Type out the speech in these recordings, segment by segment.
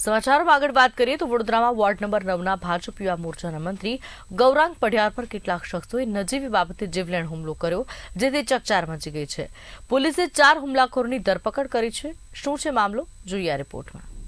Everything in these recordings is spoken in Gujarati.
સમાચારમાં આગળ વાત કરીએ તો વડોદરામાં વોર્ડ નંબર નવના ભાજપ યુવા મોરચાના મંત્રી ગૌરાંગ પઢિયાર પર કેટલાક શખ્સોએ નજીવી બાબતે જીવલેણ હુમલો કર્યો, જેથી ચકચાર મચી ગઈ છે. પોલીસે ચાર હુમલાખોરની ધરપકડ કરી છે. શું છે મામલો? જોઈએ આ રિપોર્ટમાં.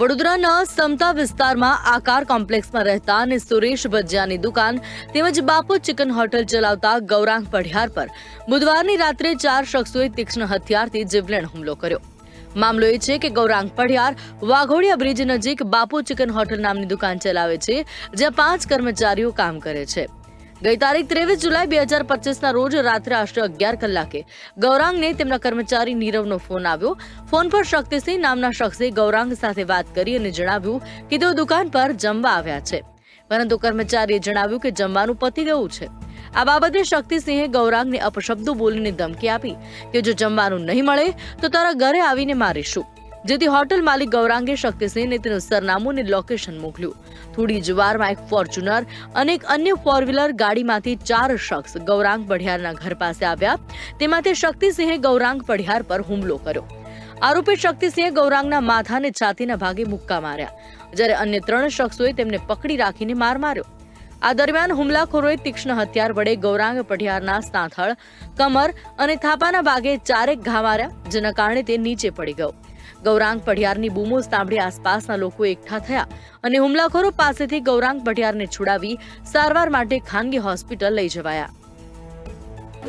વડોદરાના સમતા વિસ્તારમાં આકાર કોમ્પ્લેક્સમાં રહેતા અને સુરેશ ભજિયાની દુકાન તેમજ બાપુ ચિકન હોટલ ચલાવતા ગૌરાંગ પઢિયાર પર બુધવારની રાત્રે ચાર શખ્સોએ તીક્ષ્ણ હથિયારથી જીવલેણ હુમલો કર્યો. મામલો એ છે કે ગૌરાંગ પઢિયાર વાઘોડિયા બ્રિજ નજીક બાપુ ચિકન હોટલ નામની દુકાન ચલાવે છે, જ્યાં પાંચ કર્મચારીઓ કામ કરે છે. ગઈ તારીખ ત્રેવીસ જુલાઈ બે હજાર પચીસના રોજ રાત્રે આશરે અગિયાર કલાકે ગૌરાંગને તેમના કર્મચારી નીરવનો ફોન આવ્યો. ફોન પર શક્તિસિંહ નામના શખ્સે ગૌરાંગ સાથે વાત કરી અને જણાવ્યું કે તેઓ દુકાન પર જમવા આવ્યા છે. પરંતુ કર્મચારીએ જણાવ્યું કે જમવાનું પતી ગયું છે. આ બાબતે શક્તિસિંહે ગૌરાંગને અપશબ્દો બોલીને ધમકી આપી કે જો જમવાનું નહીં મળે તો તારા ઘરે આવીને મારીશું. જેથી હોટલ માલિક ગૌરાંગે શક્તિસિંહને તેનું સરનામું અને લોકેશન મોકલ્યું. થોડી જ વારમાં એક ફોર્ચ્યુનર અને એક અન્ય ફોર વ્હીલર ગાડીમાંથી ચાર શખ્સ ગૌરાંગ પઢિયારના ઘર પાસે આવ્યા. તેમાંથી શક્તિસિંહે ગૌરાંગ પઢિયાર પર હુમલો કર્યો. આરોપી શક્તિસિંહે ગૌરાંગના માથા અને છાતીના ભાગે મુક્કા માર્યા. જ્યારે અન્ય ત્રણ શખ્સોએ તેમને પકડી રાખીને માર માર્યો. આ દરમિયાન હુમલાખોરોએ તીક્ષ્ણ હથિયાર વડે ગૌરાંગ પઢિયારના સાંથળ કમર અને થાપાના ભાગે ચારેક ઘા માર્યા, જેના કારણે તે નીચે પડી ગયો. ગૌરાંગ પઢિયારની બૂમો સાંભળી આસપાસના લોકો એકઠા થયા અને હુમલાખોરો પાસેથી ગૌરાંગ પઢિયારને છુડાવી સારવાર માટે ખાનગી હોસ્પિટલ લઈ જવાયા. એ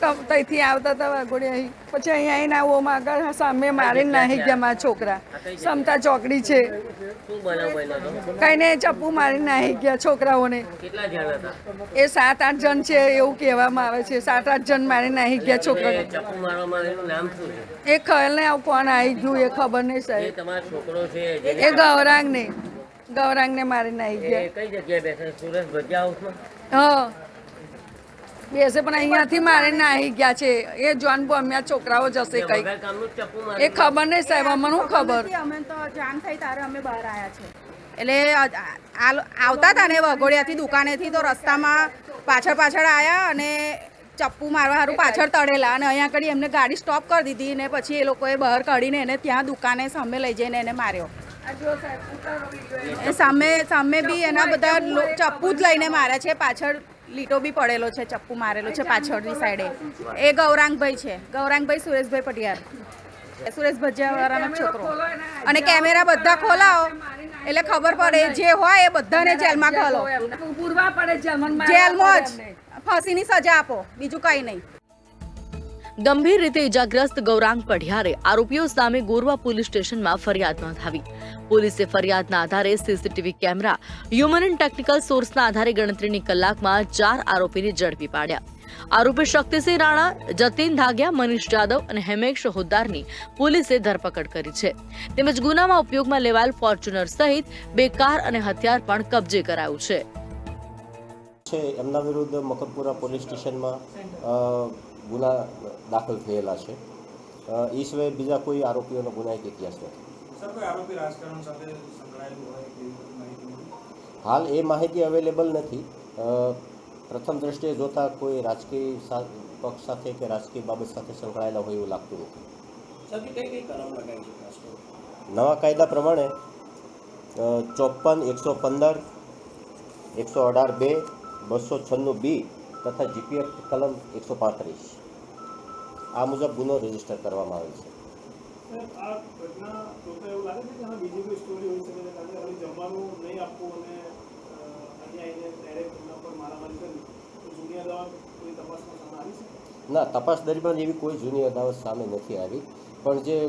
તો ત્યાંથી આવતા હતા વાઘોડિયા અહીં. પછી અહીંયા આવીને આવો આગળ સામે મારીને નાહી ગયા મારા છોકરા. સમતા ચોકડી છે. શું બનાવ બન્યો હતો કઈ ને ચપ્પુ મારીને નાહી ગયા છોકરાઓને. એ સાત આઠ જણ છે એવું કહેવામાં આવે છે. સાત આઠ જણ મારીને નાહી ગયા છોકરા એ ખબર આવું કોણ આવી ગયું એ ખબર નહીં સાહેબ. એ ગૌરાંગ ને ગૌરાંગ ને મારી નાહી ગયા. કઈ જગ્યાએ બેસે? સુરેશ ભજીયા હાઉસમાં? હા. બેસે પણ અહીંયાથી મારે નાહી ગયા છે. એ જોન બોમ્યા છોકરાઓ જશે કઈ એ ખબર નહીં સાહેબ અમને શું ખબર? અમે તો જાણ થઈ તારે અમે બહાર આવ્યા છે. એટલે આવતા હતા ને વઘોડિયાથી દુકાનેથી તો રસ્તામાં પાછળ પાછળ આવ્યા અને ચપ્પુ મારવા સારું પાછળ તળેલા અને અહીંયા આગળ એમને ગાડી સ્ટોપ કરી દીધી ને પછી એ લોકોએ બહાર કાઢીને એને ત્યાં દુકાને સામે લઈ જઈને એને માર્યો. એ સામે સામે બી એના બધા ચપ્પુ જ લઈને માર્યા છે પાછળ લીટો બી પડેલો છે ચપ્પુ મારેલો છે પાછળની સાઈડે એ. ગૌરાંગભાઈ છે ગૌરાંગભાઈ સુરેશભાઈ પટિયાર. સુરેશ ભજીયાવાળાનો છોકરો. અને કેમેરા બધા ખોલાવો. એટલે ખબર પડે જે હોય એ બધાને જેલમાં ખોલો. પૂરવા પડે જેલમાં જેલમાં જ ફાંસીની સજા આપો બીજું કંઈ નહીં. ગંભીર રીતે ઇજાગ્રસ્ત ગૌરાંગ પઢિયારે આરોપીઓ સામે ગોરવા પોલીસ સ્ટેશનમાં ફરિયાદ નોંધાવી. પોલીસે ફરિયાદના આધારે CCTV camera human and technical સોર્સના આધારે ગણતરીની કલાકમાં ચાર આરોપીને ઝડપી પાડ્યા. આરોપી શક્તિસિંહ રાણા, જતીન ધાગિયા, મનીષ જાદવ અને હેમેશ હોદ્દારની પોલીસે ધરપકડ કરી છે. તેમજ ગુનામાં ઉપયોગમાં લેવાયેલ ફોર્ચ્યુનર સહિત બે કાર અને હથિયાર પણ કબજે કરાયું છે. એમના વિરુદ્ધ મકરપુરા પોલીસ સ્ટેશનમાં ગુના દાખલ થયેલા છે. એ સિવાય બીજા કોઈ આરોપીઓનો ગુનાહિત ઇતિહાસ નથી. હાલ એ માહિતી અવેલેબલ નથી. પ્રથમ દ્રષ્ટિએ જોતા કોઈ રાજકીય પક્ષ સાથે કે રાજકીય બાબત સાથે સંકળાયેલા હોય એવું લાગતું નથી. નવા કાયદા પ્રમાણે ચોપન એકસો પંદર એકસો અઢાર બે બસો છન્નું બી તથા જીપીએફ કલમ એકસો પાંત્રીસ. આ મુજબ ગુનો રજિસ્ટર કરવામાં આવી છે. ના, તપાસ દરમિયાન એવી કોઈ જૂની અદાવત સામે નથી આવી. પણ જે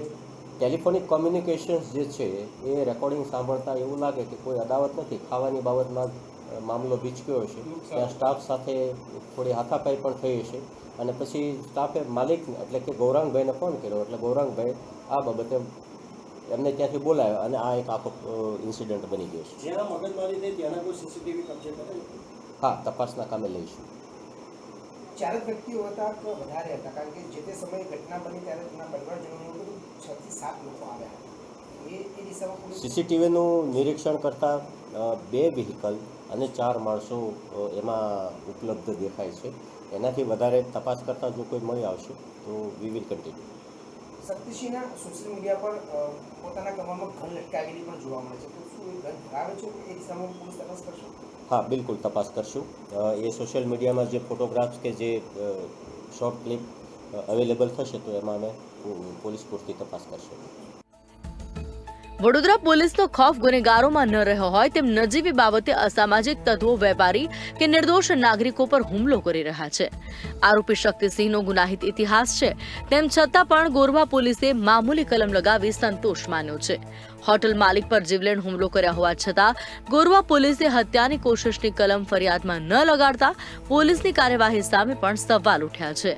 ટેલિફોનિક કોમ્યુનિકેશન્સ જે છે, એ રેકોર્ડિંગ સાંભળતા એવું લાગે કે કોઈ અદાવત નથી. ખાવાની બાબતમાં મામલો ભીચક્યો હશે. ત્યાં સ્ટાફ સાથે થોડી હાથાપાઈ પણ થઈ હશે. અને પછી સ્ટાફે માલિક એટલે કે ગૌરાંગભાઈને ફોન કર્યો. એટલે ગૌરાંગભાઈ આ બાબતે એમને ત્યાંથી બોલાવ્યો અને આ એક આખો ઇન્સિડન્ટ બની ગયો છે. જ્યાં મગજમારી થઈ ત્યાંના કોઈ સીસીટીવી કબજે કરે હા તપાસના કામે લઈશું. ચાર વ્યક્તિઓ હતા વધારે હતા. કારણ કે જે તે સમયે ઘટના બની ત્યારે તેના પરિવારજનોનું છ થી સાત લોકો આવ્યા. હતા એ એ દિશામાં સીસીટીવીનું નિરીક્ષણ કરતાં બે વ્હીકલ અને ચાર માણસો એમાં ઉપલબ્ધ દેખાય છે. એનાથી વધારે તપાસ કરતાં જો કોઈ મળી આવશે તો વી વિલ કન્ટિન્યુ શક્તિસિંહના સોશિયલ મીડિયા પર પોતાના કમરમાં ઘન લટકાવેલી પણ જોવા મળે છે. તો શું એ ઘન ધરાવે છે એ દિશામાં પોલીસ તપાસ કરશે? હા બિલકુલ તપાસ કરશું. એ સોશિયલ મીડિયામાં જે ફોટોગ્રાફ્સ કે જે શોર્ટ ક્લિપ અવેલેબલ થશે તો એમાં અમે પોલીસ પૂરતી તપાસ કરશું. વડોદરા પોલીસનો ખોફ ગુનેગારોમાં ન રહ્યો હોય તેમ નજીવી બાબતે અસામાજિક તત્વો વેપારી કે નિર્દોષ નાગરિકો પર હુમલો કરી રહ્યા છે. આરોપી શક્તિસિંહનો ગુનાહિત ઇતિહાસ છે. તેમ છતાં પણ ગોરવા પોલીસે મામૂલી કલમ લગાવી સંતોષ માન્યો છે. હોટલ માલિક પર જીવલેણ હુમલો કર્યા હોવા છતાં, ગોરવા પોલીસે હત્યાની કોશિશની કલમ ફરિયાદમાં ન લગાડતા પોલીસની કાર્યવાહી સામે પણ સવાલ ઉઠ્યા છે.